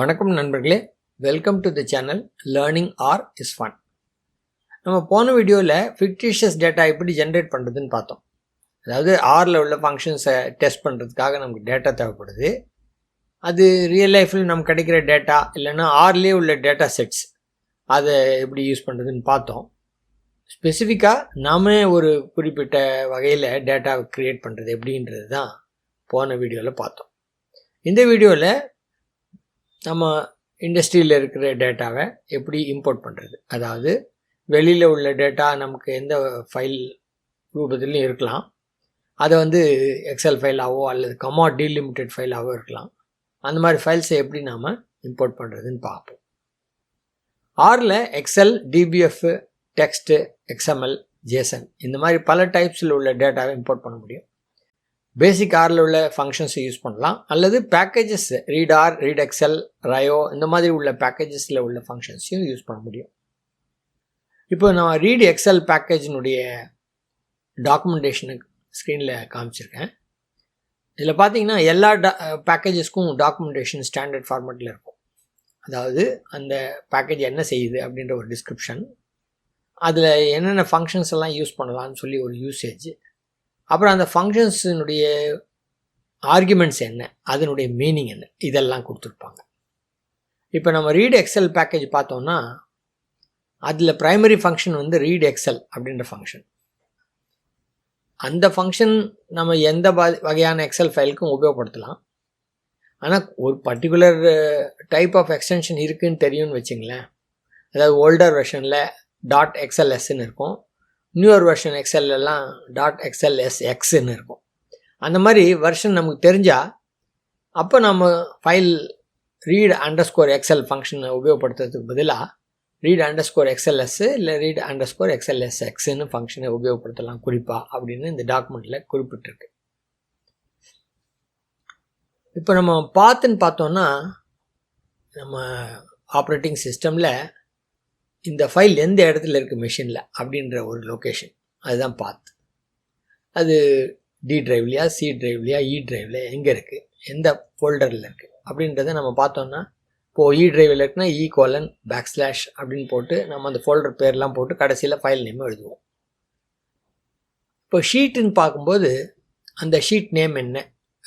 வணக்கம் நண்பர்களே. Welcome to the channel learning R is fun நம்ம போன வீடியோவில் ஃபிக்டிஷியஸ் டேட்டா எப்படி ஜென்ரேட் பண்ணுறதுன்னு பார்த்தோம். அதாவது ஆரில் உள்ள ஃபங்க்ஷன்ஸை டெஸ்ட் பண்ணுறதுக்காக நமக்கு டேட்டா தேவைப்படுது. அது ரியல் லைஃப்பில் நமக்கு கிடைக்கிற டேட்டா இல்லைன்னா ஆர்லேயே உள்ள டேட்டா செட்ஸ் அதை எப்படி யூஸ் பண்ணுறதுன்னு பார்த்தோம். ஸ்பெசிஃபிக்காக நாம ஒரு குறிப்பிட்ட வகையில் டேட்டாவை க்ரியேட் பண்ணுறது எப்படின்றது தான் போன வீடியோவில் பார்த்தோம். இந்த வீடியோவில் நம்ம இண்டஸ்ட்ரியில் இருக்கிற டேட்டாவை எப்படி இம்போர்ட் பண்ணுறது அதாவது வெளியில் உள்ள டேட்டா நமக்கு எந்த ஃபைல் ரூபத்துலையும் இருக்கலாம். அதை வந்து எக்ஸல் ஃபைலாவோ அல்லது கமா டீலிமிட்டட் ஃபைலாவோ இருக்கலாம். அந்த மாதிரி ஃபைல்ஸை எப்படி நாம் இம்போர்ட் பண்ணுறதுன்னு பார்ப்போம். ஆரில் Excel PDF text XML JSON இந்த மாதிரி பல டைப்ஸில் உள்ள டேட்டாவை இம்போர்ட் பண்ண முடியும். பேசிக் ஆரில் உள்ள ஃபங்க்ஷன்ஸை யூஸ் பண்ணலாம். அல்லது packages read R read Excel rio இந்த மாதிரி உள்ள பேக்கேஜஸில் உள்ள ஃபங்க்ஷன்ஸையும் யூஸ் பண்ண முடியும். இப்போ நான் ரீட் எக்ஸல் பேக்கேஜினுடைய டாக்குமெண்டேஷனுக்கு ஸ்க்ரீனில் காமிச்சிருக்கேன். இதில் பார்த்தீங்கன்னா எல்லா டா பேக்கேஜஸ்க்கும் டாக்குமெண்டேஷன் ஸ்டாண்டர்ட் ஃபார்மேட்டில் இருக்கும். அதாவது அந்த பேக்கேஜ் என்ன செய்யுது அப்படின்ற ஒரு டிஸ்கிரிப்ஷன் அதில் என்னென்ன ஃபங்க்ஷன்ஸ் எல்லாம் யூஸ் பண்ணலாம்னு சொல்லி ஒரு யூசேஜ் அப்புறம் அந்த ஃபங்க்ஷன்ஸினுடைய ஆர்குமெண்ட்ஸ் என்ன? அதனுடைய மீனிங் என்ன? இதெல்லாம் கொடுத்துருப்பாங்க. இப்போ நம்ம ரீட் எக்ஸல் பேக்கேஜ் பார்த்தோம்னா அதில் ப்ரைமரி ஃபங்க்ஷன் வந்து ரீட் எக்ஸல் அப்படின்ற ஃபங்க்ஷன் அந்த ஃபங்க்ஷன் நம்ம எந்த வகையான எக்ஸல் ஃபைலுக்கும் உபயோகப்படுத்தலாம். ஆனால் ஒரு பர்டிகுலர் டைப் ஆஃப் எக்ஸ்டென்ஷன் இருக்குதுன்னு தெரியும்னு வச்சுங்களேன். அதாவது ஓல்டர் வெர்ஷனில் டாட் எக்ஸ்எல்எஸ்ன்னு இருக்கும். நியூயர் வெர்ஷன் எக்ஸல்லாம் டாட் எக்ஸ்எல்எஸ் எக்ஸ்ன்னு இருக்கும். அந்த மாதிரி வெர்ஷன் நமக்கு தெரிஞ்சால் அப்போ நம்ம file read under score XL ஃபங்க்ஷனை உபயோகப்படுத்துறதுக்கு பதிலாக ரீட் அண்டர் ஸ்கோர் எக்ஸ்எல்எஸ் இல்லை ரீட் அண்டர் ஸ்கோர் எக்ஸ்எல்எஸ் எக்ஸ்ன்னு ஃபங்க்ஷனை உபயோகப்படுத்தலாம் குறிப்பாக அப்படின்னு இந்த டாக்குமெண்ட்டில் குறிப்பிட்டிருக்கு. இப்போ நம்ம பார்த்துன்னு பார்த்தோன்னா நம்ம ஆப்ரேட்டிங் சிஸ்டமில் இந்த ஃபைல் எந்த இடத்துல இருக்குது மிஷினில் அப்படின்ற ஒரு லொக்கேஷன் அதுதான் பார்த்து அது டி ட்ரைவ்லையா சி ட்ரைவ்லையா இ e ட்ரைவ்லையா எங்கே இருக்குது எந்த ஃபோல்டரில் இருக்குது அப்படின்றத நம்ம பார்த்தோன்னா இப்போது இ e ட்ரைவில் இருக்குன்னா இ கோலன் பேக் ஸ்லாஷ் அப்படின்னு போட்டு நம்ம அந்த ஃபோல்டர் பேர்லாம் போட்டு கடைசியில் ஃபைல் நேம் எழுதுவோம். இப்போ ஷீட்டுன்னு பார்க்கும்போது அந்த ஷீட் நேம் என்ன?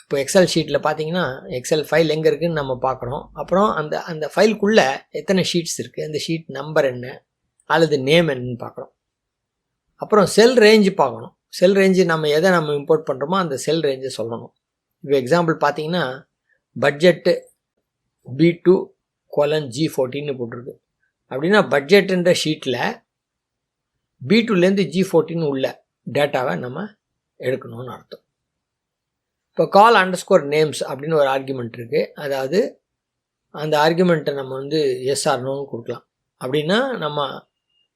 இப்போ எக்ஸல் ஷீட்டில் பார்த்தீங்கன்னா எக்ஸல் ஃபைல் எங்கே இருக்குதுன்னு நம்ம பார்க்குறோம் அப்புறம் அந்த அந்த ஃபைலுக்குள்ளே எத்தனை ஷீட்ஸ் இருக்குது அந்த ஷீட் நம்பர் என்ன? அல்லது நேம் என்னன்னு பார்க்குறோம் அப்புறம் செல் ரேஞ்சு பார்க்கணும். செல் ரேஞ்சு நம்ம எதை நம்ம இம்போர்ட் பண்ணுறோமோ அந்த செல் ரேஞ்சை சொல்லணும். இப்போ எக்ஸாம்பிள் பார்த்தீங்கன்னா budget B two colon G ஃபோர்டின்னு போட்டிருக்கு. அப்படின்னா பட்ஜெட்டுன்ற ஷீட்டில் பி டூலேருந்து ஜி ஃபோர்டின் உள்ள டேட்டாவை நம்ம எடுக்கணும்னு அர்த்தம். இப்போ கால் அண்டர் ஸ்கோர் நேம்ஸ் அப்படின்னு ஒரு ஆர்குமெண்ட் இருக்குது அதாவது அந்த ஆர்குமெண்ட்டை நம்ம வந்து எஸ்ஆர்னோன்னு கொடுக்கலாம். அப்படின்னா நம்ம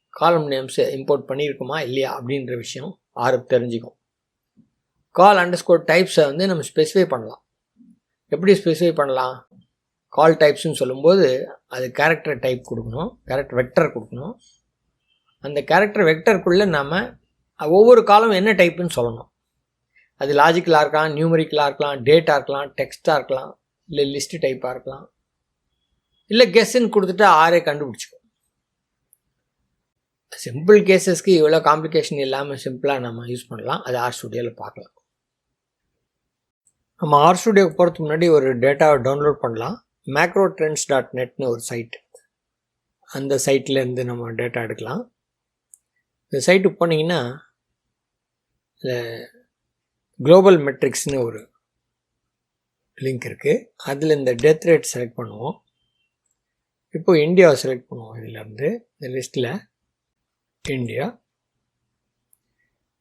காலம் நேம்ஸை இம்போர்ட் பண்ணியிருக்கோமா இல்லையா அப்படின்ற விஷயம் ஆறு தெரிஞ்சுக்கும். கால் அண்டர் ஸ்கோர் டைப்ஸை வந்து நம்ம ஸ்பெசிஃபை பண்ணலாம். எப்படி ஸ்பெசிஃபை பண்ணலாம்? கால் டைப்ஸ்னு சொல்லும்போது அது கேரக்டர் டைப் கொடுக்கணும். கேரக்டர் வெக்டர் கொடுக்கணும். அந்த கேரக்டர் வெக்டருக்குள்ளே நம்ம ஒவ்வொரு காலம் என்ன டைப்புன்னு சொல்லணும். அது லாஜிக்கலாக இருக்கலாம் நியூமரிக்கலாக இருக்கலாம் டேட்டாக இருக்கலாம் டெக்ஸ்ட்டாக இருக்கலாம் இல்லை லிஸ்ட்டு டைப்பாக இருக்கலாம். இல்லை கெஸ்ஸுன்னு கொடுத்துட்டு ஆரே கண்டுபிடிச்சிக்கும். சிம்பிள் கேசஸ்க்கு இவ்வளோ காம்ப்ளிகேஷன் இல்லாமல் சிம்பிளாக நம்ம யூஸ் பண்ணலாம். அது ஆர் ஸ்டுடியோவில் பார்க்கலாம். நம்ம ஆர் ஸ்டுடியோக்கு போகிறதுக்கு முன்னாடி ஒரு டேட்டாவை டவுன்லோட் பண்ணலாம். மேக்ரோ ட்ரெண்ட்ஸ் டாட் நெட்னு ஒரு சைட் அந்த சைட்லேருந்து நம்ம டேட்டா எடுக்கலாம். இந்த சைட்டுக்கு போனீங்கன்னா குளோபல் மெட்ரிக்ஸ்னு ஒரு லிங்க் இருக்குது அதில் இந்த டெத் ரேட் செலக்ட் பண்ணுவோம். இப்போது இந்தியாவை செலக்ட் பண்ணுவோம் இதிலேருந்து இந்த லிஸ்ட்டில் இந்தியா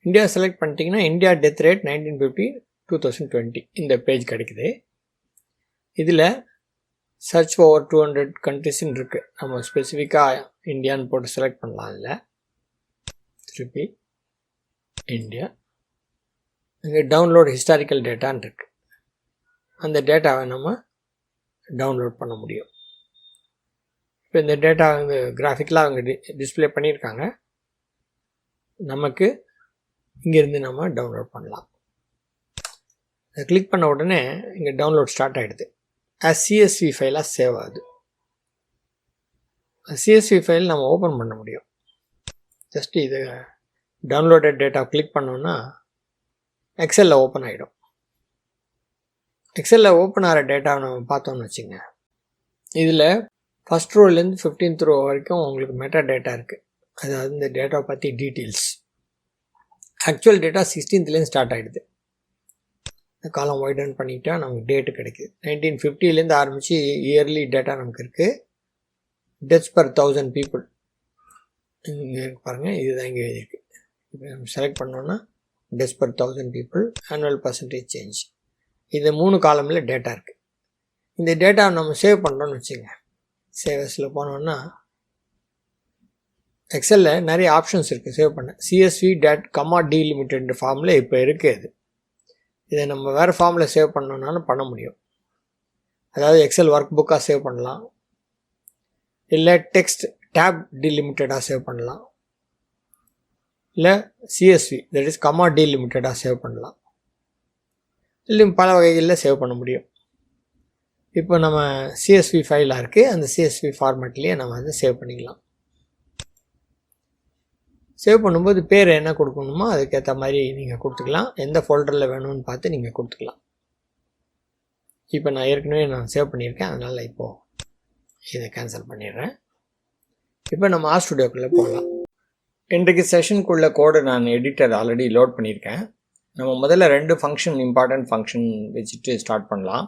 இந்தியா செலக்ட் பண்ணிட்டீங்கன்னா India death rate nineteen fifty two thousand twenty இந்த பேஜ் கிடைக்குது. இதில் சர்ச் ஓவர் டூ ஹண்ட்ரட் கண்ட்ரிஸ்ன்னு இருக்குது நம்ம ஸ்பெசிஃபிக்காக இந்தியான்னு போட்டு செலக்ட் பண்ணலாம் இல்லை திருப்பி இந்தியா இங்கே டவுன்லோட் ஹிஸ்டாரிக்கல் டேட்டான்னு இருக்குது அந்த டேட்டாவை நம்ம டவுன்லோட் பண்ண முடியும். இப்போ இந்த டேட்டா வந்து கிராஃபிக்கலாக அவங்க டி டிஸ்பிளே பண்ணியிருக்காங்க. நமக்கு இங்கேருந்து நம்ம டவுன்லோட் பண்ணலாம். அதை கிளிக் பண்ண உடனே இங்கே டவுன்லோட் ஸ்டார்ட் ஆகிடுது ஆஸ் சிஎஸ்வி ஃபைலாக சேவ் ஆகுது. சிஎஸ்வி ஃபைல் நம்ம ஓப்பன் பண்ண முடியும். ஜஸ்ட் இது டவுன்லோடட் டேட்டா கிளிக் பண்ணோன்னா எக்ஸலில் ஓப்பன் ஆகிடும் எக்ஸலில் ஓப்பன் ஆகிற டேட்டாவை நம்ம பார்த்தோம்னு வச்சுங்க இதில் ஃபஸ்ட் ரோலேருந்து ஃபிஃப்டீன்த் ரோ வரைக்கும் உங்களுக்கு மெட்டா டேட்டா இருக்குது அதாவது இந்த டேட்டாவை பற்றி டீட்டெயில்ஸ் ஆக்சுவல் டேட்டா சிக்ஸ்டீன்த்லேருந்து ஸ்டார்ட் ஆகிடுது காலம் ஒய்டன் பண்ணிட்டா நமக்கு டேட்டு கிடைக்குது. நைன்டீன் ஃபிஃப்டிலேருந்து ஆரம்பித்து இயர்லி டேட்டா நமக்கு இருக்குது டெத்ஸ் பர் தௌசண்ட் பீப்புள் இங்கே பாருங்கள் இதுதான் இங்கே எழுதியிருக்கு. இப்போ நம்ம செலக்ட் பண்ணோன்னா deaths per thousand people annual percentage change இது மூணு காலமில் டேட்டா இருக்குது இந்த டேட்டாவை நம்ம சேவ் பண்ணுறோன்னு வச்சுங்க சேவஸில் போனோன்னா எக்ஸலில் நிறைய ஆப்ஷன்ஸ் இருக்குது சேவ் பண்ண. CSV date comma delimited ஃபார்மில் இப்போ இருக்குது இதை. நம்ம வேறு ஃபார்மில் சேவ் பண்ணோன்னாலும் பண்ண முடியும். அதாவது எக்ஸல் ஒர்க் புக்காக சேவ் பண்ணலாம். இல்லை டெக்ஸ்ட் டேப் டிலிமிட்டடாக சேவ் பண்ணலாம். இல்லை சிஎஸ்வி தட் இஸ் கமா டிலிமிட்டடாக சேவ் பண்ணலாம். இல்லை பல வகைகளில் சேவ் பண்ண முடியும். இப்போ நம்ம சிஎஸ்வி ஃபைலாக இருக்குது அந்த சிஎஸ்வி ஃபார்மேட்லேயே நம்ம வந்து சேவ் பண்ணிக்கலாம். சேவ் பண்ணும்போது பேர் என்ன கொடுக்கணுமோ அதுக்கேற்ற மாதிரி நீங்கள் கொடுத்துக்கலாம். எந்த ஃபோல்டரில் வேணும்னு பார்த்து நீங்கள் கொடுத்துக்கலாம். இப்போ நான் ஏற்கனவே நான் சேவ் பண்ணியிருக்கேன். அதனால் இப்போது இதை கேன்சல் பண்ணிடுறேன். இப்போ நம்ம ஆர் ஸ்டுடியோக்குள்ளே போகலாம். இன்றைக்கு செஷனுக்குள்ள கோடை நான் எடிட்டர் ஆல்ரெடி லோட் பண்ணியிருக்கேன். நம்ம முதல்ல ரெண்டு ஃபங்க்ஷன் இம்பார்ட்டன்ட் ஃபங்க்ஷன் வச்சுட்டு ஸ்டார்ட் பண்ணலாம்.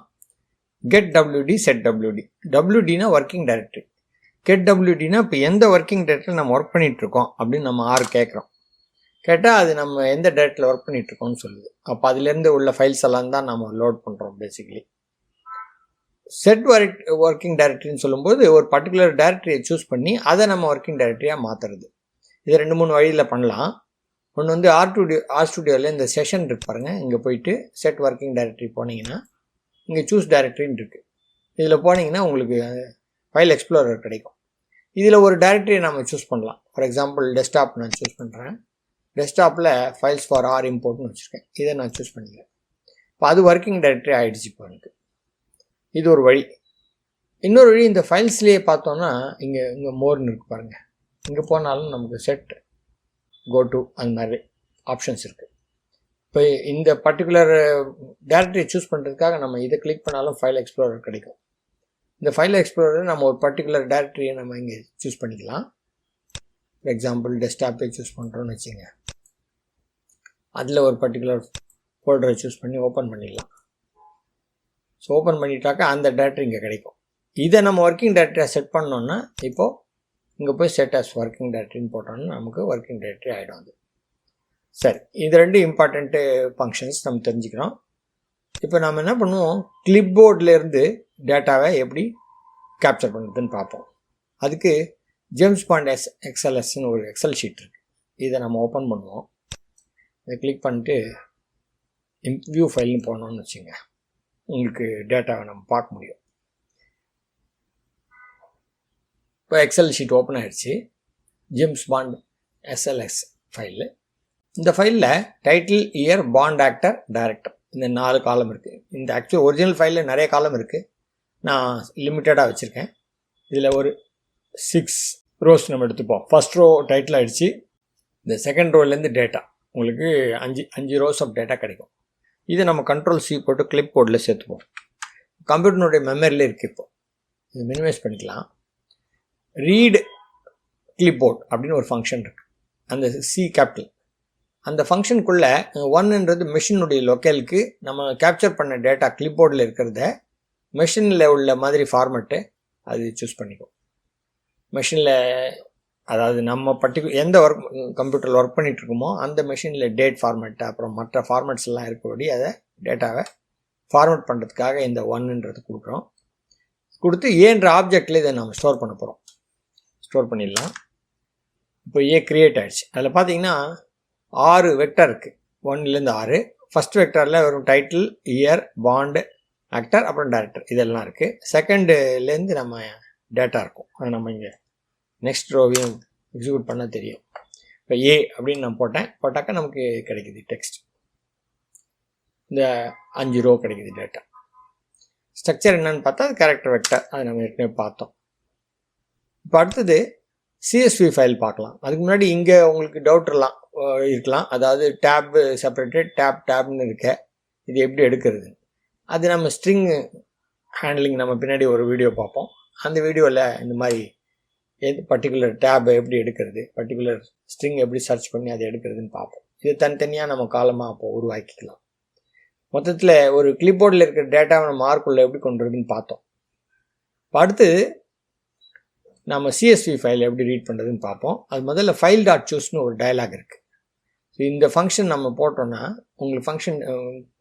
கெட் டபிள்யூடி செட் டபிள்யூடி டபிள்யூடினா ஒர்க்கிங் டைரக்டரி கெட் டபிள்யூடினா இப்போ எந்த ஒர்க்கிங் டேரக்டரில் நம்ம ஒர்க் பண்ணிகிட்ருக்கோம் அப்படின்னு நம்ம ஆறு கேட்குறோம். கேட்டால் அது நம்ம எந்த டைரக்டரில் ஒர்க் பண்ணிகிட்ருக்கோம்னு சொல்லுது. அப்போ அதுலேருந்து உள்ள ஃபைல்ஸ் எல்லாம் தான் நம்ம லோட் பண்ணுறோம் பேசிக்கலி செட் ஒர்க் ஒர்க்கிங் டைரக்டரின்னு சொல்லும்போது ஒரு பர்டிகுலர் டைரக்டரியை சூஸ் பண்ணி அதை நம்ம ஒர்க்கிங் டைரக்டரியாக மாற்றுறது இது ரெண்டு மூணு வழியில் பண்ணலாம். ஒன்று வந்து ஆர் ஸ்டுடியோ ஆர் ஸ்டுடியோவில் இந்த செஷன் இருக்கு பாருங்கள் இங்கே போயிட்டு செட் ஒர்க்கிங் டைரக்டரி போனீங்கன்னா இங்கே சூஸ் டைரக்டரின்னு இருக்குது இதில் போனீங்கன்னா உங்களுக்கு ஃபைல் எக்ஸ்ப்ளோரர் கிடைக்கும். இதில் ஒரு டைரக்டரியை நம்ம சூஸ் பண்ணலாம். ஃபார் எக்ஸாம்பிள் டெஸ்க்டாப் நான் சூஸ் பண்ணுறேன் டெஸ்க்டாப்பில் ஃபைல்ஸ் ஃபார் ஆர் இம்போர்ட்னு வச்சுருக்கேன். இதை நான் சூஸ் பண்ணிக்கிறேன். இப்போ அது ஒர்க்கிங் டைரக்டரி ஆகிடுச்சு இப்போ எனக்கு. இது ஒரு வழி. இன்னொரு வழி இந்த ஃபைல்ஸ்லேயே பார்த்தோன்னா இங்கே இங்கே மோர்னு இருக்கு பாருங்கள் இங்கே போனாலும் நமக்கு செட் கோ டு அந்த மாதிரி ஆப்ஷன்ஸ் இருக்குது இப்போ இந்த பர்டிகுலர் டேரக்டரி சூஸ் பண்ணுறதுக்காக நம்ம இதை கிளிக் பண்ணாலும் ஃபைல் எக்ஸ்ப்ளோரர் கிடைக்கும். இந்த ஃபைல் எக்ஸ்ப்ளோரர் நம்ம ஒரு பர்டிகுலர் டேரக்டரியை நம்ம இங்கே சூஸ் பண்ணிக்கலாம். ஃபார் எக்ஸாம்பிள் டெஸ்க்டாப்பே சூஸ் பண்ணுறோன்னு வச்சுங்க. அதில் ஒரு பர்டிகுலர் ஃபோல்டரை சூஸ் பண்ணி ஓப்பன் பண்ணிடலாம். ஸோ ஓப்பன் பண்ணிட்டாக்கா அந்த டேரக்டரி இங்கே கிடைக்கும். இதை நம்ம ஒர்க்கிங் டேரக்டரியாக செட் பண்ணோன்னா இப்போது இங்கே போய் செட் ஆஸ் ஒர்க்கிங் டேரக்டரின்னு போட்டோம்னா நமக்கு ஒர்க்கிங் டேரக்டரி ஆகிடும் அது. சரி இது ரெண்டு இம்பார்ட்டண்ட்டு ஃபங்க்ஷன்ஸ் நம்ம தெரிஞ்சுக்கிறோம். இப்போ நம்ம என்ன பண்ணுவோம்? கிளிப் டேட்டாவை எப்படி கேப்சர் பண்ணுறதுன்னு பார்ப்போம். அதுக்கு ஜேம்ஸ் பாண்ட் எஸ் எக்ஸ்எல்எஸ்ன்னு ஒரு எக்ஸல் ஷீட் இருக்குது இதை நம்ம ஓப்பன் பண்ணுவோம். இதை கிளிக் பண்ணிட்டு வியூ ஃபைல்னு போனோம்னு வச்சுங்க. உங்களுக்கு டேட்டாவை நம்ம பார்க்க முடியும். இப்போ எக்ஸல் ஷீட் ஓப்பன் ஆகிடுச்சு ஜிம்ஸ் பாண்ட் எஸ்எல்எஸ் ஃபைலு இந்த ஃபைலில் title year band actor director இந்த நாலு காலம் இருக்குது இந்த ஆக்சுவல் ஒரிஜினல் ஃபைலில் நிறைய காலம் இருக்குது நான் லிமிட்டடாக வச்சுருக்கேன். இதில் ஒரு சிக்ஸ் ரோஸ் நம்ம எடுத்துப்போம். ஃபஸ்ட் ரோ டைட்டில் ஆகிடுச்சு இந்த செகண்ட் ரோலேருந்து டேட்டா உங்களுக்கு அஞ்சு அஞ்சு ரோஸ் ஆஃப் டேட்டா கிடைக்கும். இதை நம்ம கண்ட்ரோல் சி போட்டு கிளிப் போர்டில் சேர்த்துப்போம். கம்ப்யூட்டருடைய மெமரியில் இருக்குது இப்போது இது மினிமைஸ் பண்ணிக்கலாம். ரீடு கிளிப்போர்ட் அப்படின்னு ஒரு ஃபங்க்ஷன் இருக்குது அந்த சி கேபிட்டல் அந்த ஃபங்க்ஷனுக்குள்ளே ஒன்னுன்றது மிஷினுடைய லொக்கேலுக்கு நம்ம கேப்சர் பண்ண டேட்டா கிளிப்போர்டில் இருக்கிறத மிஷினில் உள்ள மாதிரி ஃபார்மெட்டு அது சூஸ் பண்ணிக்கும். மிஷினில் அதாவது நம்ம பர்டிகுலர் எந்த ஒர்க் கம்ப்யூட்டரில் ஒர்க் பண்ணிகிட்டு இருக்கோமோ அந்த மிஷினில் டேட் ஃபார்மேட்டு அப்புறம் மற்ற ஃபார்மேட்ஸ் எல்லாம் இருக்கபடி அதை டேட்டாவை ஃபார்மேட் பண்ணுறதுக்காக இந்த ஒன்னுன்றது கொடுக்குறோம். கொடுத்து ஏன்ற ஆப்ஜெக்டில் இதை நம்ம ஸ்டோர் பண்ண போகிறோம் ஸ்டோர் பண்ணிடலாம். இப்போ ஏ க்ரியேட் ஆகிடுச்சு அதில் பார்த்தீங்கன்னா ஆறு வெக்டர் இருக்குது ஒன்லேருந்து ஆறு. ஃபஸ்ட் வெக்டரில் வரும் டைட்டில் இயர் பாண்டு ஆக்டர் அப்புறம் டேரக்டர் இதெல்லாம் இருக்குது செகண்டுலேருந்து நம்ம டேட்டா இருக்கும். அது நம்ம இங்கே நெக்ஸ்ட் ரோவையும் எக்ஸிக்யூட் பண்ண தெரியும். இப்போ ஏ அப்படின்னு நான் போட்டேன். போட்டாக்கா நமக்கு கிடைக்குது டெக்ஸ்ட் இந்த அஞ்சு ரோ கிடைக்குது டேட்டா ஸ்ட்ரக்சர் என்னன்னு பார்த்தா அது கேரக்டர் வெக்டர் அது நம்ம ஏற்கனவே பார்த்தோம். இப்போ அடுத்தது சிஎஸ்வி ஃபைல் பார்க்கலாம். அதுக்கு முன்னாடி இங்கே உங்களுக்கு டவுட் இருக்கலாம் இருக்கலாம். அதாவது டேப் செப்பரேட்டட் டேப் டேப்னு இருக்க. இது எப்படி எடுக்கிறது? அது நம்ம ஸ்ட்ரிங் ஹேண்ட்லிங் நம்ம பின்னாடி ஒரு வீடியோ பார்ப்போம். அந்த வீடியோவில் இந்த மாதிரி எது பர்டிகுலர் டேப் எப்படி எடுக்கிறது? பர்டிகுலர் ஸ்ட்ரிங் எப்படி சர்ச் பண்ணி அதை எடுக்கிறதுன்னு பார்ப்போம். இது தனித்தனியாக நம்ம காலமாக அப்போ உருவாக்கிக்கலாம். மொத்தத்தில் ஒரு கிளிப்போர்டில் இருக்கிற டேட்டாவை நம்ம மார்க்குள்ளே எப்படி கொண்டு வருதுன்னு பார்த்தோம். இப்போ அடுத்து நம்ம சிஎஸ்வி ஃபைல் எப்படி ரீட் பண்ணுறதுன்னு பார்ப்போம். அது முதல்ல ஃபைல் டாட் சூஸ்னு ஒரு டயலாக் இருக்குது ஸோ இந்த ஃபங்க்ஷன் நம்ம போட்டோன்னா உங்களுக்கு ஃபங்க்ஷன்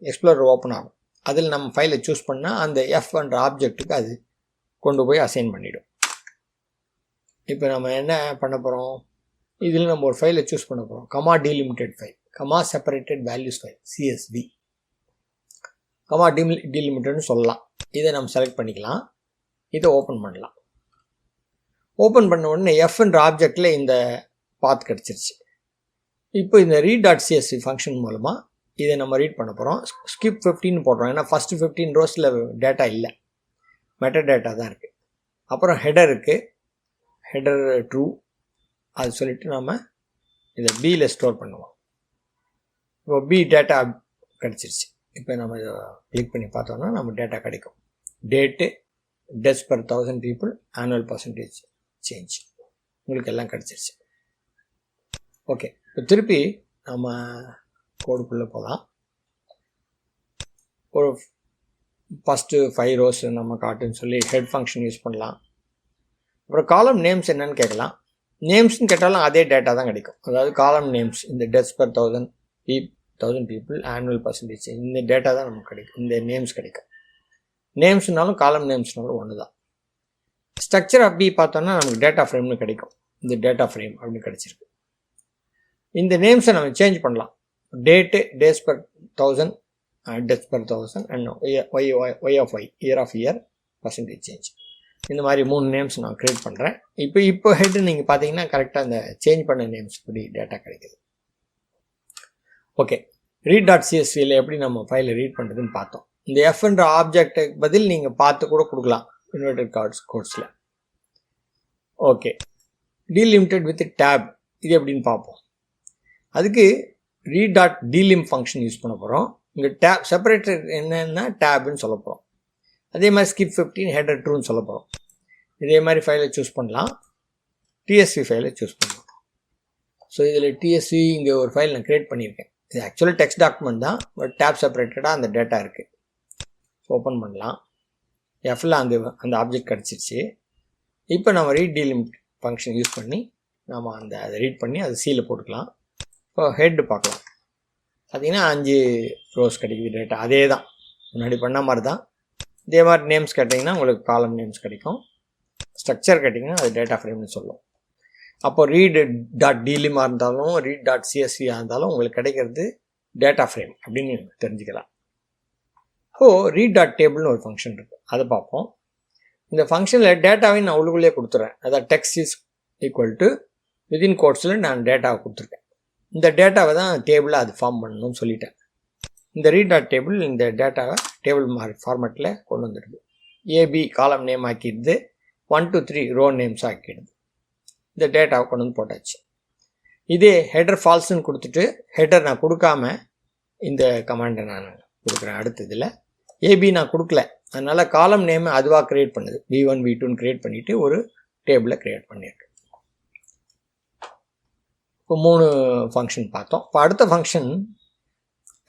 எக்ஸ்ப்ளோரர் ஓப்பன் ஆகும். அதில் நம்ம ஃபைலை சூஸ் பண்ணால் அந்த எஃப்ன்ற ஆப்ஜெக்ட்டுக்கு அது கொண்டு போய் அசைன் பண்ணிவிடும் இப்போ நம்ம என்ன பண்ண போகிறோம் இதில் நம்ம ஒரு ஃபைலை சூஸ் பண்ண போகிறோம் comma delimited file comma separated values file CSV comma dim டீலிமிட்டட்னு சொல்லலாம். இதை நம்ம செலக்ட் பண்ணிக்கலாம். இதை ஓப்பன் பண்ணலாம். ஓப்பன் பண்ண உடனே எஃப்ன்ற ஆப்ஜெக்டில் இந்த பாத் கிடச்சிருச்சு. இப்போ இந்த ரீட் டாட் சிஎஸ்சி ஃபங்க்ஷன் மூலமாக இதை நம்ம ரீட் பண்ண போகிறோம் ஸ்கிப் ஃபிஃப்டின்னு போடுறோம். ஏன்னா ஃபஸ்ட்டு ஃபிஃப்டீன் ரோஸில் டேட்டா இல்லை. மெட்டர் டேட்டா தான் இருக்குது அப்புறம் ஹெடர் இருக்குது ஹெடர் ட்ரூ அது சொல்லிட்டு நம்ம இதை பியில் ஸ்டோர் பண்ணுவோம். இப்போ பி டேட்டா கிடச்சிருச்சு. இப்போ நம்ம இதை கிளிக் பண்ணி பார்த்தோம்னா நம்ம டேட்டா கிடைக்கும். Data deaths per thousand people annual percentage change உங்களுக்கு எல்லாம் கிடச்சிருச்சு. ஓகே இப்போ திருப்பி நம்ம கோடுக்குள்ளே போகலாம் ஒரு ஃபஸ்ட்டு ஃபைவ் ரோஸ் நம்ம காட்டுன்னு சொல்லி ஹெட் ஃபங்க்ஷன் யூஸ் பண்ணலாம். அப்புறம் காலம் நேம்ஸ் என்னன்னு கேட்கலாம். நேம்ஸ்னு கேட்டாலும் அதே டேட்டா தான் கிடைக்கும். அதாவது காலம் நேம்ஸ் இந்த deaths per thousand peep thousand people annual percentage இந்த டேட்டா தான் நமக்கு கிடைக்கும். இந்த நேம்ஸ் கிடைக்கும். நேம்ஸ்னாலும் காலம் நேம்ஸ்னாலும் ஒன்று தான் ஸ்ட்ரக்சர் அப்படி பார்த்தோன்னா நமக்கு டேட்டா ஃப்ரேம்னு கிடைக்கும். இந்த டேட்டா ஃப்ரேம் அப்படின்னு கிடச்சிருக்கு. இந்த நேம்ஸை நம்ம சேஞ்ச் பண்ணலாம். Data deaths per thousand deaths per thousand and Y Y of Y year of year percentage change இந்த மாதிரி மூணு நேம்ஸ் நான் க்ரியேட் பண்ணுறேன் இப்போ இப்போ ஹெட்டு நீங்கள் பார்த்தீங்கன்னா கரெக்டாக இந்த சேஞ்ச் பண்ண நேம்ஸ் படி டேட்டா கிடைக்குது. ஓகே ரீட் டாட் சிஎஸ்வியில் எப்படி நம்ம ஃபைலை ரீட் பண்ணுறதுன்னு பார்த்தோம். இந்த எஃப்ன்ற ஆப்ஜெக்ட்டுக்கு பதில் நீங்கள் பார்த்து கூட கொடுக்கலாம். இன்வெர்டட் கார்ட்ஸ் கோட்ஸில் ஓகே டீலிமிட்டட் வித் டேப் இது எப்படின்னு பார்ப்போம். அதுக்கு read dot delim function use பண்ண போகிறோம் இங்கே டேப் செப்பரேட்டர் என்னென்னா டேப்னு சொல்ல போகிறோம் அதே மாதிரி ஸ்கிப் ஃபிஃப்டீன் ஹெடர் ட்ரூன்னு சொல்ல போகிறோம் இதே மாதிரி ஃபைலை சூஸ் பண்ணலாம். டிஎஸ்சி ஃபைலை சூஸ் பண்ணலாம். ஸோ இதில் டிஎஸ்சி இங்கே ஒரு ஃபைல் நான் க்ரியேட் பண்ணியிருக்கேன். இது ஆக்சுவலாக டெக்ஸ்ட் டாக்குமெண்ட் தான் பட் டேப் செப்பரேட்டடாக அந்த டேட்டா இருக்குது ஓப்பன் பண்ணலாம். எஃப்ல அந்த அந்த ஆப்ஜெக்ட் கிடச்சிருச்சு. இப்போ நம்ம ரீட் டீலிமிட் ஃபங்க்ஷன் யூஸ் பண்ணி நம்ம அந்த அதை ரீட் பண்ணி அதை சீல போட்டுக்கலாம். இப்போ ஹெட் பார்க்கலாம். பார்த்தீங்கன்னா அஞ்சு ரோஸ் கிடைக்குது டேட்டா அதே தான் முன்னாடி பண்ண மாதிரி தான் இதே மாதிரி நேம்ஸ் கேட்டிங்கன்னா உங்களுக்கு காலம் நேம்ஸ் கிடைக்கும். ஸ்ட்ரக்சர் கேட்டிங்கன்னா அது டேட்டா ஃப்ரேம்னு சொல்லும். அப்போ ரீடு டாட் டீலிமாக இருந்தாலும் ரீட் டாட் சிஎஸ்வியாக இருந்தாலும் உங்களுக்கு கிடைக்கிறது டேட்டா ஃப்ரேம் அப்படின்னு தெரிஞ்சுக்கலாம். ஸோ ரீட் டாட் டேபிள்னு ஒரு ஃபங்க்ஷன் இருக்குது அதை பார்ப்போம். இந்த ஃபங்க்ஷனில் டேட்டாவையும் நான் உள்ளுக்குள்ளேயே கொடுத்துறேன். அதாவது text is equal to within கோட்ஸில் நான் டேட்டாவை கொடுத்துருக்கேன். இந்த டேட்டாவை தான் டேபிளாக அது ஃபார்ம் பண்ணணும்னு சொல்லிட்டேன். இந்த ரீட் டாட் டேபிள் இந்த டேட்டாவை டேபிள் மார் ஃபார்மேட்டில் கொண்டு வந்துடுது. A B column name ஆக்கிடுது. One two three row names ஆக்கிடுது. இந்த டேட்டாவை கொண்டு வந்து போட்டாச்சு. இதே ஹெடர் ஃபால்ஸ்ன்னு கொடுத்துட்டு ஹெடர் நான் கொடுக்காம இந்த கமாண்டை நான் கொடுக்குறேன் அடுத்த இதில். ஏபி நான் கொடுக்கல. அதனால் காலம் நேம் அதுவாக க்ரியேட் பண்ணுது. வி ஒன் வி டூன்னு க்ரியேட் பண்ணிவிட்டு ஒரு டேபிளை க்ரியேட் பண்ணியிருக்கு இப்போ மூணு ஃபங்க்ஷன் பார்த்தோம். இப்போ அடுத்த ஃபங்க்ஷன்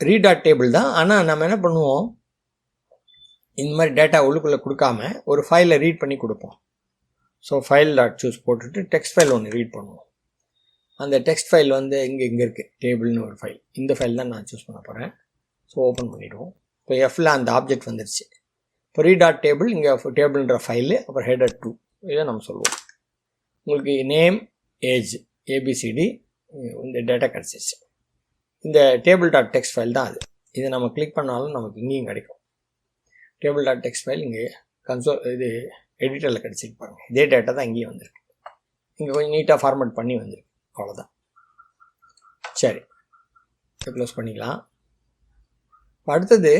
ரீடாட் டேபிள் தான். ஆனால் நம்ம என்ன பண்ணுவோம்? இந்த மாதிரி டேட்டா உள்ளுக்குள்ளே கொடுக்காம ஒரு ஃபைலை ரீட் பண்ணி கொடுப்போம். ஸோ ஃபைல் டாட் சூஸ் போட்டுட்டு டெக்ஸ்ட் ஃபைல் ஒன்று ரீட் பண்ணுவோம். அந்த டெக்ஸ்ட் ஃபைல் வந்து இங்கே இங்கே இருக்குது டேபிள்னு ஒரு ஃபைல் இந்த ஃபைல் தான் நான் சூஸ் பண்ண போகிறேன் ஸோ ஓப்பன் பண்ணிவிடுவோம் இப்போ எஃப்ல அந்த ஆப்ஜெக்ட் வந்துருச்சு. இப்போ ரீ டாட் டேபிள் இங்கே டேபிள்ன்ற ஃபைலு அப்புறம் ஹெடர் டூ இதை நம்ம சொல்லுவோம். உங்களுக்கு name age A B C D இந்த டேட்டா கிடச்சிருச்சு. இந்த டேபிள் டாட் டெக்ஸ்ட் ஃபைல் தான் அது. இதை நம்ம கிளிக் பண்ணாலும் நமக்கு இங்கேயும் கிடைக்கும். டேபிள் டாட் டெக்ஸ்ட் ஃபைல் இங்கே கன்சோல் இது எடிட்டரில் கிடச்சிட்டு பாருங்கள் இதே டேட்டா தான் இங்கேயும் வந்திருக்கு. இங்கே கொஞ்சம் நீட்டாக ஃபார்மேட் பண்ணி வந்திருக்கு. அவ்வளோதான் சரி. க்ளோஸ் பண்ணிக்கலாம். அடுத்தது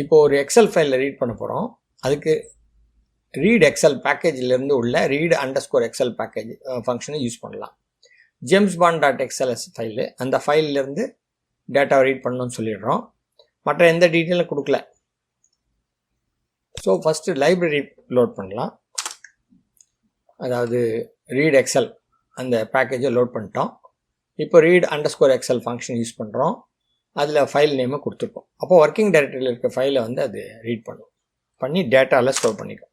இப்போ ஒரு எக்ஸல் ஃபைலில் ரீட் பண்ண போகிறோம் அதுக்கு ரீட் எக்ஸல் பேக்கேஜிலேருந்து உள்ள read under score XL package ஃபங்க்ஷனை யூஸ் பண்ணலாம். James Bond dot X L S file அந்த ஃபைல்லேருந்து டேட்டாவை ரீட் பண்ணணும்னு சொல்லிடுறோம். மற்ற எந்த டீட்டெயிலும் கொடுக்கல. ஸோ ஃபஸ்ட்டு லைப்ரரி லோட் பண்ணலாம். அதாவது ரீட் எக்ஸல் அந்த பேக்கேஜை லோட் பண்ணிட்டோம். இப்போ read underscore excel function use பண்ணுறோம் அதில் ஃபைல் நேமை கொடுத்துருக்கோம். அப்போ ஒர்க்கிங் டைரக்டரியில் இருக்க ஃபைலை வந்து அது ரீட் பண்ணும். பண்ணி டேட்டாவில் ஸ்டோர் பண்ணிக்கும்.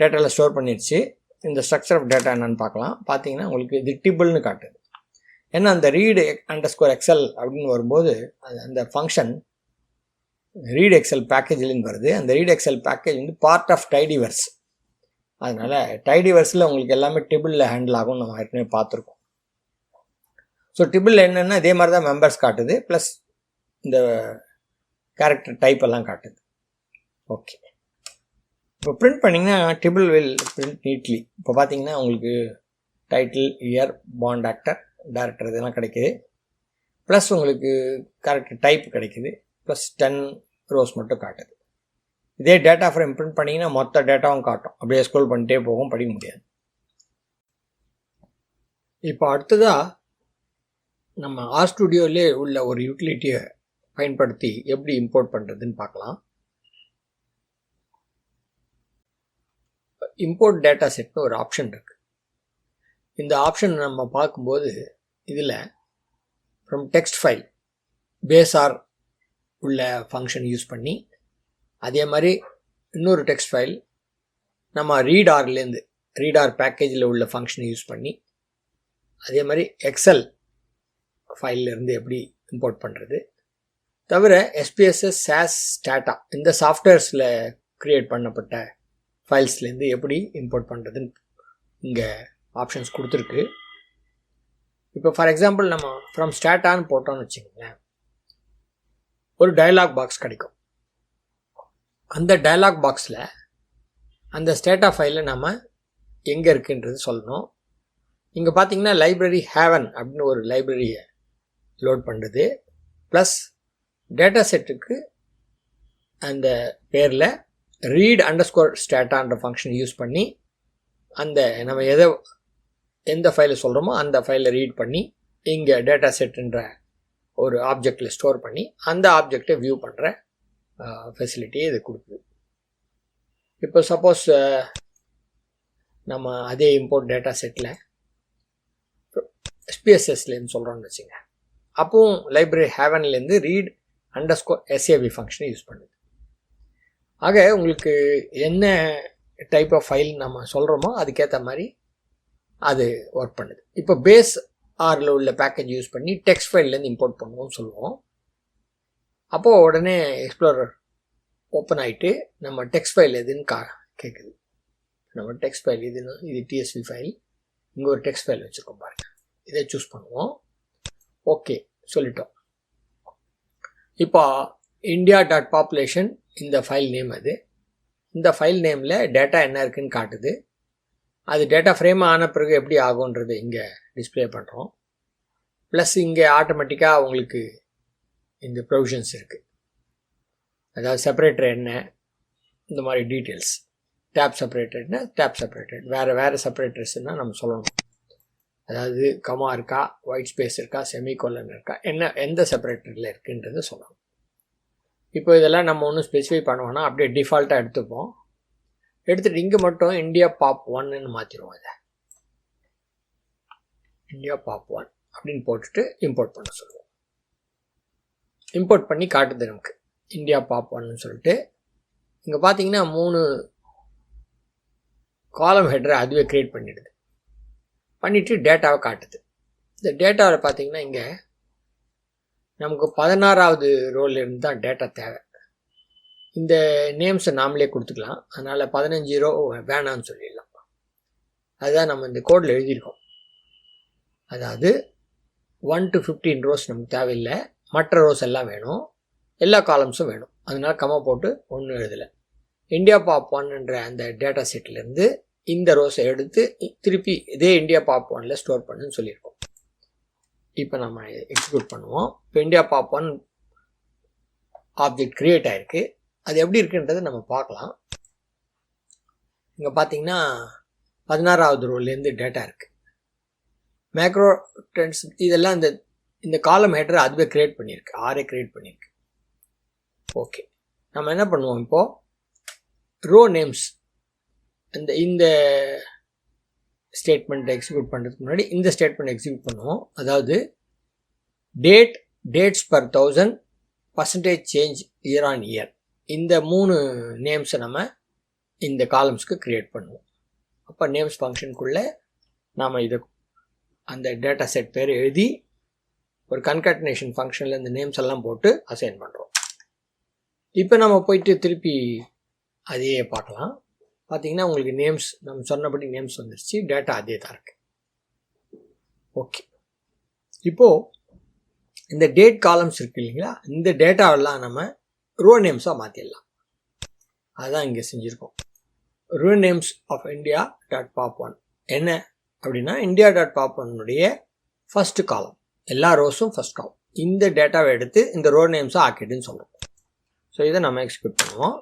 டேட்டாவில் ஸ்டோர் பண்ணிடுச்சு இந்த ஸ்ட்ரக்சர் ஆஃப் டேட்டா என்னன்னு பார்க்கலாம். பார்த்தீங்கன்னா உங்களுக்கு இது டிபிள்னு காட்டுது. ஏன்னா அந்த ரீடு அண்டர் ஸ்கோர் எக்ஸல் அப்படின்னு வரும்போது அது அந்த ஃபங்க்ஷன் ரீட் எக்ஸல் பேக்கேஜ்லேருந்து வருது. அந்த ரீட் எக்ஸல் பேக்கேஜ் வந்து பார்ட் ஆஃப் டைடிவர்ஸ் அதனால் டைடிவர்ஸில் உங்களுக்கு எல்லாமே டிபிளில் ஹேண்டில் ஆகும் நம்ம ஏற்கனவே பார்த்துருக்கோம். ஸோ டிபிள் என்னென்னா இதே மாதிரி தான் மெம்பர்ஸ் காட்டுது. ப்ளஸ் இந்த கேரக்டர் டைப் எல்லாம் காட்டுது. ஓகே இப்போ பிரிண்ட் பண்ணிங்கன்னா டிபிள் வில் பிரிண்ட் நீட்லி இப்போ பார்த்தீங்கன்னா உங்களுக்கு title year Bond actor director இதெல்லாம் கிடைக்குது. ப்ளஸ் உங்களுக்கு கேரக்டர் டைப் கிடைக்குது. ப்ளஸ் டென் ரோஸ் மட்டும் காட்டுது. இதே டேட்டா ஃப்ரேம் பிரிண்ட் பண்ணிங்கன்னா மொத்த டேட்டாவும் காட்டும். அப்படியே ஸ்க்ரோல் பண்ணிட்டே போகும் படிக்க முடியாது. இப்போ அடுத்ததாக நம்ம ஆர் ஸ்டுடியோலே உள்ள ஒரு யூட்டிலிட்டியை பயன்படுத்தி எப்படி இம்போர்ட் பண்ணுறதுன்னு பார்க்கலாம். இம்போர்ட் டேட்டா செட்னு ஒரு ஆப்ஷன் இருக்குது இந்த ஆப்ஷன் நம்ம பார்க்கும்போது இதில் ஃப்ரம் டெக்ஸ்ட் ஃபைல் பேஸ்ஆர் உள்ள ஃபங்க்ஷன் யூஸ் பண்ணி அதே மாதிரி இன்னொரு டெக்ஸ்ட் ஃபைல் நம்ம ரீடார்லேருந்து ரீடார் பேக்கேஜில் உள்ள ஃபங்க்ஷனை யூஸ் பண்ணி அதே மாதிரி எக்ஸல் ஃபைல்லேருந்து எப்படி இம்போர்ட் பண்ணுறது தவிர எஸ்பிஎஸ்எஸ் சாஸ் ஸ்டாட்டா இந்த சாஃப்ட்வேர்ஸில் க்ரியேட் பண்ணப்பட்ட ஃபைல்ஸ்லேருந்து எப்படி இம்போர்ட் பண்ணுறதுன்னு இங்கே ஆப்ஷன்ஸ் கொடுத்துருக்கு. இப்போ ஃபார் எக்ஸாம்பிள் நம்ம ஃப்ரம் ஸ்டாட்டான்னு போட்டோம்னு வச்சுக்கோங்களேன். ஒரு டயலாக் பாக்ஸ் கிடைக்கும். அந்த டயலாக் பாக்ஸில் அந்த ஸ்டேட்டா ஃபைலை நம்ம எங்கே இருக்குன்றது சொல்லணும். இங்கே பார்த்தீங்கன்னா லைப்ரரி ஹேவன் அப்படின்னு ஒரு லைப்ரரியை லோட் பண்ணுறது ப்ளஸ் டேட்டா செட்டுக்கு அந்த பேரில் ரீட் அண்டர் ஸ்கோர் ஸ்டேட்டான்ற ஃபங்க்ஷன் யூஸ் பண்ணி அந்த நம்ம எதை எந்த ஃபைலை சொல்கிறோமோ அந்த ஃபைலை ரீட் பண்ணி இங்கே டேட்டா செட்டுன்ற ஒரு ஆப்ஜெக்டில் ஸ்டோர் பண்ணி அந்த ஆப்ஜெக்டை வியூ பண்ணுற ஃபெசிலிட்டியை இது கொடுக்குது. இப்போ சப்போஸ் நம்ம அதே இம்போர்ட் டேட்டா செட்டில் எஸ்பிஎஸ்எஸ்லேருந்து சொல்கிறோன்னு வச்சுங்க. அப்போவும் library ஹேவன்லேருந்து read underscore S A V ஃபங்க்ஷனை யூஸ் பண்ணுது. ஆக உங்களுக்கு என்ன டைப் ஆஃப் ஃபைல் நம்ம சொல்கிறோமோ அதுக்கேற்ற மாதிரி அது ஒர்க் பண்ணுது. இப்போ பேஸ் ஆரில் உள்ள பேக்கேஜ் யூஸ் பண்ணி டெக்ஸ்ட் ஃபைல்லேருந்து இம்போர்ட் பண்ணுவோம்னு சொல்லுவோம். அப்போது உடனே எக்ஸ்ப்ளோரர் ஓப்பன் ஆகிட்டு நம்ம டெக்ஸ்ட் ஃபைல் எதுன்னு கா கேட்குது நம்ம டெக்ஸ்ட் ஃபைல் இதுன்னு இது டிஎஸ்பி ஃபைல் இங்கே ஒரு டெக்ஸ்ட் ஃபைல் வச்சுருக்கோம் பாருங்கள் இதை சூஸ் பண்ணுவோம். ஓகே சொல்லிட்டோம். இப்போ இந்தியா டாட் பாப்புலேஷன் இந்த ஃபைல் நேம் அது. இந்த ஃபைல் நேமில் டேட்டா என்ன இருக்குன்னு காட்டுது. அது டேட்டா ஃப்ரேம் ஆன பிறகு எப்படி ஆகுன்றது இங்கே டிஸ்பிளே பண்ணுறோம் ப்ளஸ் இங்கே ஆட்டோமேட்டிக்காக உங்களுக்கு இந்த ப்ரொவிஷன்ஸ் இருக்குது அதாவது செப்பரேட்டர் என்ன? இந்த மாதிரி டீட்டெயில்ஸ் டேப் செப்பரேட்டட்னா டேப் செப்பரேட்டட் வேறு வேறு செப்பரேட்டர்ஸ்னால் நம்ம சொல்லணும். அதாவது கமா இருக்கா ஒயிட் ஸ்பேஸ் இருக்கா செமிகோலன் இருக்கா என்ன எந்த செப்பரேட்டரில் இருக்குன்றது சொல்லணும். இப்போ இதெல்லாம் நம்ம ஒன்றும் ஸ்பெசிஃபை பண்ணுவோன்னா அப்படியே டிஃபால்ட்டாக எடுத்துப்போம். எடுத்துகிட்டு இங்கே மட்டும் இந்தியா பாப் ஒன்னு மாற்றிடுவோம் இதை. இந்தியா பாப் ஒன் அப்படின்னு போட்டுட்டு இம்போர்ட் பண்ண சொல்லுவோம். இம்போர்ட் பண்ணி காட்டுது நமக்கு. இந்தியா பாப் ஒன்னு சொல்லிட்டு. இங்கே பார்த்தீங்கன்னா மூணு காலம் ஹெட்ரை அதுவே க்ரியேட் பண்ணிடுது. பண்ணிவிட்டு டேட்டாவை காட்டுது. இந்த டேட்டாவில் பார்த்தீங்கன்னா இங்கே நமக்கு பதினாறாவது ரோலேருந்து தான் டேட்டா தேவை. இந்த நேம்ஸை நாமளே கொடுத்துக்கலாம். அதனால் பதினஞ்சு ரோ வேணான்னு சொல்லிடலாம். அதுதான் நம்ம இந்த கோடில் எழுதியிருக்கோம். அதாவது ஒன் டு ஃபிஃப்டீன் ரோஸ் நமக்கு தேவையில்லை. மற்ற ரோஸ் எல்லாம் வேணும். எல்லா காலம்ஸும் வேணும். அதனால் கம்மா போட்டு ஒன்றும் எழுதலை. இந்தியா பாப் ஒன்ன்ற அந்த டேட்டா செட்லேருந்து இந்த ரோஸை எடுத்து திருப்பி இதே இந்தியா பாப் ஒன்ல ஸ்டோர் பண்ணுன்னு சொல்லியிருக்கோம். இப்போ நம்ம எக்ஸிக்யூட் பண்ணுவோம். இப்போ India pop one object create ஆகிருக்கு அது எப்படி இருக்குன்றதை நம்ம பார்க்கலாம். இங்கே பார்த்தீங்கன்னா பதினாறாவது ரோலேருந்து டேட்டா இருக்குது மேக்ரோ ட்ரெண்ட்ஸ் இதெல்லாம் இந்த இந்த காலம் ஹெட்டரை அதுவே க்ரியேட் பண்ணியிருக்கு. ஆரே க்ரியேட் பண்ணியிருக்கு. ஓகே நம்ம என்ன பண்ணுவோம் இப்போது ரோ நேம்ஸ் இந்த இந்த ஸ்டேட்மெண்ட்டை எக்ஸிக்யூட் பண்ணுறதுக்கு முன்னாடி இந்த ஸ்டேட்மெண்ட் எக்ஸிக்யூட் பண்ணுவோம். அதாவது date dates per thousand percentage change year on year இந்த மூணு நேம்ஸை நம்ம இந்த காலம்ஸ்க்கு க்ரியேட் பண்ணுவோம். அப்போ நேம்ஸ் ஃபங்க்ஷனுக்குள்ளே நாம் இதை அந்த டேட்டா செட் பேர் எழுதி ஒரு கன்கட்னேஷன் ஃபங்க்ஷனில் இந்த நேம்ஸ் எல்லாம் போட்டு அசைன் பண்ணுறோம் இப்போ நம்ம போயிட்டு திருப்பி அதையே பார்க்கலாம். பார்த்தீங்கன்னா உங்களுக்கு நேம்ஸ் நம்ம சொன்னபடி நேம்ஸ் வந்துருச்சு. டேட்டா அதே தான் இருக்குது ஓகே இப்போது இந்த டேட் காலம்ஸ் இருக்கு இல்லைங்களா? இந்த டேட்டாவெல்லாம் நம்ம ரோ நேம்ஸாக மாற்றிடலாம் அதுதான் இங்கே செஞ்சுருக்கோம். Row names of India dot pop one என்ன அப்படின்னா இந்தியா டாட் பாப் ஒன்னுடைய ஃபஸ்ட்டு காலம் எல்லா ரோஸும் ஃபஸ்ட் காலம் இந்த டேட்டாவை எடுத்து இந்த ரோ நேம்ஸாக ஆக்கிடுன்னு சொல்கிறோம் ஸோ இதை நம்ம எக்ஸ்பெக்ட் பண்ணுவோம்.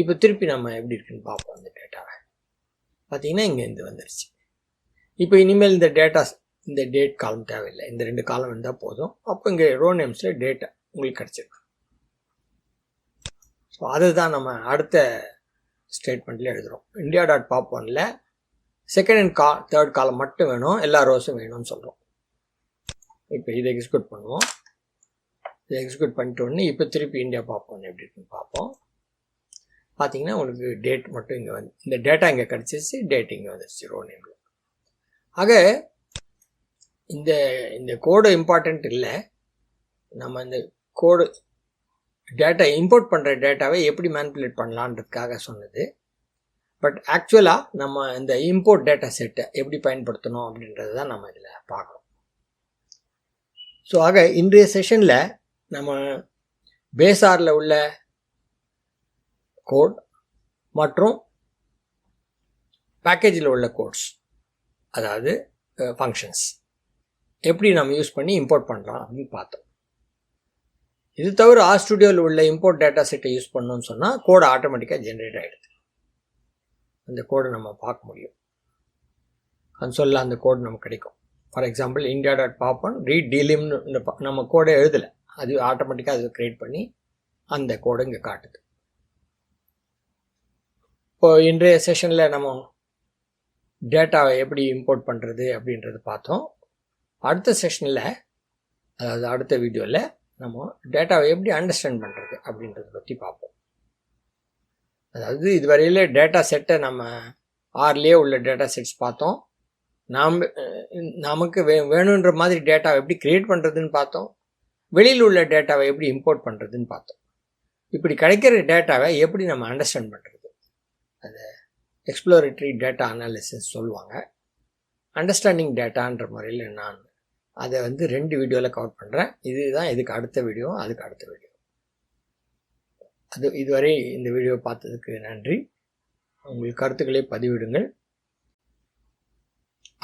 இப்போ திருப்பி நம்ம எப்படி இருக்குன்னு பார்ப்போம் இந்த டேட்டாவை பார்த்தீங்கன்னா இங்கே இருந்து வந்துருச்சு. இப்போ இனிமேல் இந்த டேட்டாஸ் இந்த டேட் காலம் தேவையில்லை. இந்த ரெண்டு காலம் இருந்தால் போதும். அப்போ இங்கே ரோ நேம்ஸில் டேட்டா உங்களுக்கு கிடச்சிருக்கு ஸோ அதுதான் நம்ம அடுத்த ஸ்டேட்மெண்ட்டில் எழுதுகிறோம் India dot pop second and கா தேர்ட் காலம் மட்டும் வேணும். எல்லா ரோஸும் வேணும்னு சொல்கிறோம் இப்போ இதை எக்ஸிக்யூட் பண்ணுவோம். இதை எக்ஸிக்யூட் பண்ணிட்டு உடனே இப்போ திருப்பி இந்தியா பார்ப்போம் எப்படி இருக்குன்னு பார்ப்போம். பார்த்தீங்கன்னா உங்களுக்கு டேட் மட்டும் இங்கே வந்து இந்த டேட்டா இங்கே கிடச்சிருச்சு டேட் இங்கே வந்துருச்சு ரோ நேமில் ஆக இந்த இந்த கோடு இம்பார்ட்டண்ட் இல்லை. நம்ம இந்த கோடு டேட்டா இம்போர்ட் பண்ணுற டேட்டாவை எப்படி மேனிப்புலேட் பண்ணலான்றதுக்காக சொன்னது. பட் ஆக்சுவலாக நம்ம இந்த இம்போர்ட் டேட்டா செட்டை எப்படி பயன்படுத்தணும் அப்படின்றது தான் நம்ம இதில் பார்க்குறோம் ஸோ ஆக இன்றைய செஷனில் நம்ம பேசாரில் உள்ள கோட் மற்றும் பேக்கேஜில் உள்ள கோட்ஸ் அதாவது ஃபங்க்ஷன்ஸ் எப்படி நம்ம யூஸ் பண்ணி இம்போர்ட் பண்ணலாம் அப்படின்னு பார்த்தோம். இது தவிர ஆர் ஸ்டுடியோவில் உள்ள இம்போர்ட் டேட்டா செட்டை யூஸ் பண்ணோம்னு சொன்னால் கோடு ஆட்டோமேட்டிக்காக ஜென்ரேட் ஆகிடுது அந்த கோடை நம்ம பார்க்க முடியும். கன்சோலில் அந்த கோடு நமக்கு கிடைக்கும். For example India dot pop one read டீலிம்னு நம்ம கோடை எழுதலை. அது ஆட்டோமேட்டிக்காக அது க்ரியேட் பண்ணி அந்த கோடு இங்கே காட்டுது. இப்போ இன்றைய செஷனில் நம்ம டேட்டாவை எப்படி இம்போர்ட் பண்ணுறது அப்படின்றது பார்த்தோம். அடுத்த செஷனில் அதாவது அடுத்த வீடியோவில் நம்ம டேட்டாவை எப்படி அண்டர்ஸ்டாண்ட் பண்ணுறது அப்படின்றத பற்றி பார்ப்போம். அதாவது இதுவரையில் டேட்டா செட்டை நம்ம ஆர்லேயே உள்ள டேட்டா செட்ஸ் பார்த்தோம். நாம் நமக்கு வே வேணுன்ற மாதிரி டேட்டாவை எப்படி க்ரியேட் பண்ணுறதுன்னு பார்த்தோம். வெளியில் உள்ள டேட்டாவை எப்படி இம்போர்ட் பண்ணுறதுன்னு பார்த்தோம். இப்படி கிடைக்கிற டேட்டாவை எப்படி நம்ம அண்டர்ஸ்டாண்ட் பண்ணுறது அதை எக்ஸ்ப்ளோரேட்டரி டேட்டா அனாலிசிஸ் சொல்லுவாங்க. அண்டர்ஸ்டாண்டிங் டேட்டான்ற முறையில் நான் அதை வந்து ரெண்டு வீடியோவில் கவர் பண்ணுறேன் இதுதான் இதுக்கு அடுத்த வீடியோ அதுக்கு அடுத்த வீடியோ. அது இதுவரை இந்த வீடியோ பார்த்ததுக்கு நன்றி. உங்கள் கருத்துக்களை பதிவிடுங்கள்.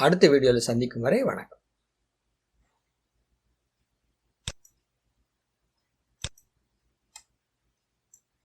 அடுத்த வீடியோவில் சந்திக்கும் வரை வணக்கம்.